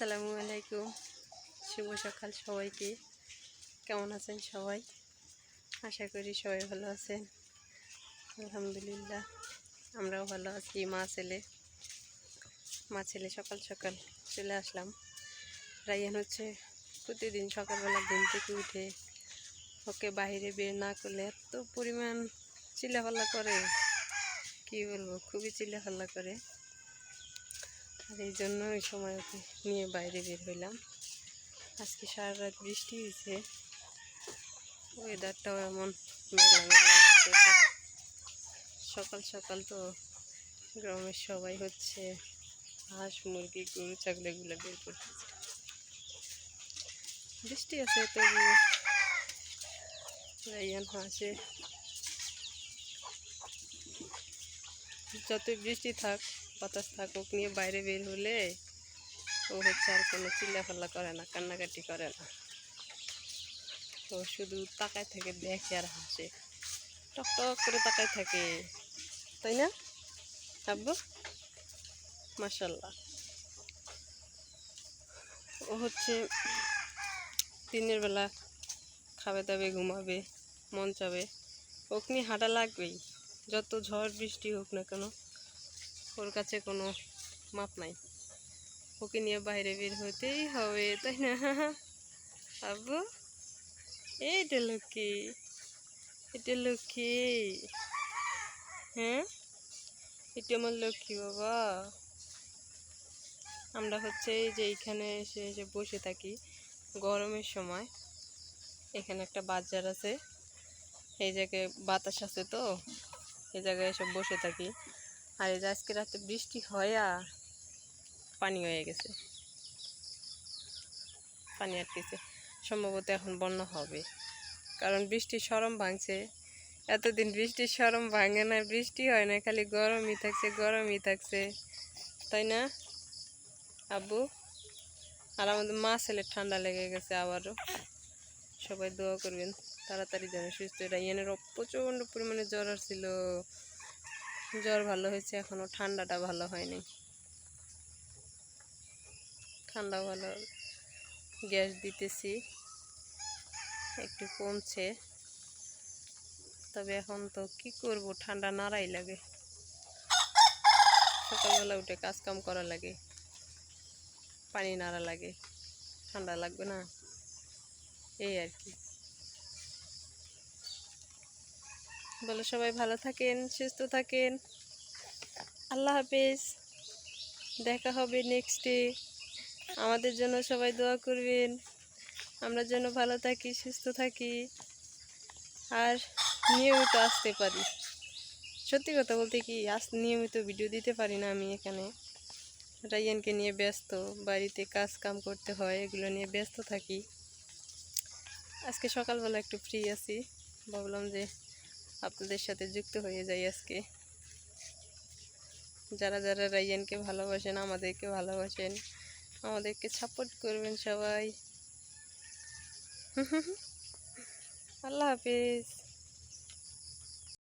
আসসালামু আলাইকুম। শুভ সকাল সবাইকে। কেমন আছেন সবাই? আশা করি সবাই ভালো আছেন। আলহামদুলিল্লাহ, আমরাও ভালো আছি। মা ছেলে মা ছেলে সকাল সকাল চলে আসলাম। রাইয়ান হচ্ছে প্রতিদিন সকালবেলা ঘুম থেকে উঠে ওকে বাইরে বের না করলে এত পরিমাণ চিল্লাফাল্লা করে। কি বলব? খুবই চিল্লাফাল্লা করে। আর এই জন্য ওই সময় ওকে নিয়ে বাইরে বের হইলাম। আজকে সারা রাত বৃষ্টি হয়েছে ওয়েদারটাও এমন সকাল সকাল তো গ্রামের সবাই হচ্ছে হাঁস, মুরগি, গরু ছাগলিগুলো বের করতেছে। বৃষ্টি আছে তবু রাইয়ান হাসে। যতই বৃষ্টি থাক বাতাস থাকুক, নিয়ে বাইরে বের হলে ও হচ্ছে আর কোনো চিল্লাফাল্লা করে না, কান্নাকাটি করে না। ও শুধু তাকায় থেকে, দেখে আর হাসে। টক টক করে তাকায় থাকে, তাই না? আব্বু? মাসাল্লাহ ও হচ্ছে দিনের বেলা খাবে দাবে, ঘুমাবে, মন চাবে। ওকে হাঁটা লাগবেই, যত ঝড় বৃষ্টি হোক না কেন। ওর কাছে কোনো মাপ নাই। ওকে নিয়ে বাইরে বের হতেই হবে, তাই না? আব্বু, এইটা লক্ষ্মী, এটা লক্ষ্মী। হ্যাঁ? এটা আমার লক্ষ্মী বাবা। আমরা হচ্ছে যে এইখানে এসে এসে বসে থাকি গরমের সময়। এখানে একটা বাজার আছে। এই জায়গায় বাতাস আছে তো। এই জায়গায় এসে বসে থাকি। আর এই যে আজকে রাতে বৃষ্টি হয় আর পানি হয়ে গেছে। পানি আটকেছে। সম্ভবত এখন বন্যা হবে। কারণ বৃষ্টির সরম ভাঙছে। এতদিন বৃষ্টির সরম ভাঙে না বৃষ্টি হয় না খালি গরমই থাকছে গরমই থাকছে। তাই না? আব্বু? আর আমাদের মা ছেলে ঠান্ডা লেগে গেছে আবারও। সবাই দোয়া করবেন, তাড়াতাড়ি যেন সুস্থ এটা ইয়েনের প্রচণ্ড পরিমাণে জ্বর আসছিল। জ্বর ভালো হয়েছে এখনও ঠান্ডাটা ভালো হয়নি। ঠান্ডা ভালো, গ্যাস দিতেছি, একটু কমছে। তবে এখন তো কি করব, ঠান্ডা নাড়াই লাগে। সকালবেলা উঠে কাজ কাম করা লাগে, পানি নাড়া লাগে। ঠান্ডা লাগবে না? এই আর কি। বলো সবাই ভালো থাকেন, সুস্থ থাকেন। আল্লাহ হাফেজ। দেখা হবে নেক্সট ডে আমাদের জন্য সবাই দোয়া করবেন। আমরা যেন ভালো থাকি, সুস্থ থাকি। আর নিয়মিত আসতে পারি। সত্যি কথা বলতে কি আস নিয়মিত ভিডিও দিতে পারি না আমি এখানে। রাইয়ানকে নিয়ে ব্যস্ত, বাড়িতে কাজ কাম করতে হয়, এগুলো নিয়ে ব্যস্ত থাকি। আজকে সকালবেলা একটু ফ্রি আছি। ভাবলাম যে আপনাদের সাথে যুক্ত হয়ে যাই আজকে। যারা যারা রাইয়ানকে ভালোবাসেন, আমাদেরকে ভালোবাসেন, আমাদেরকে সাপোর্ট করবেন সবাই। আল্লাহ হাফিজ।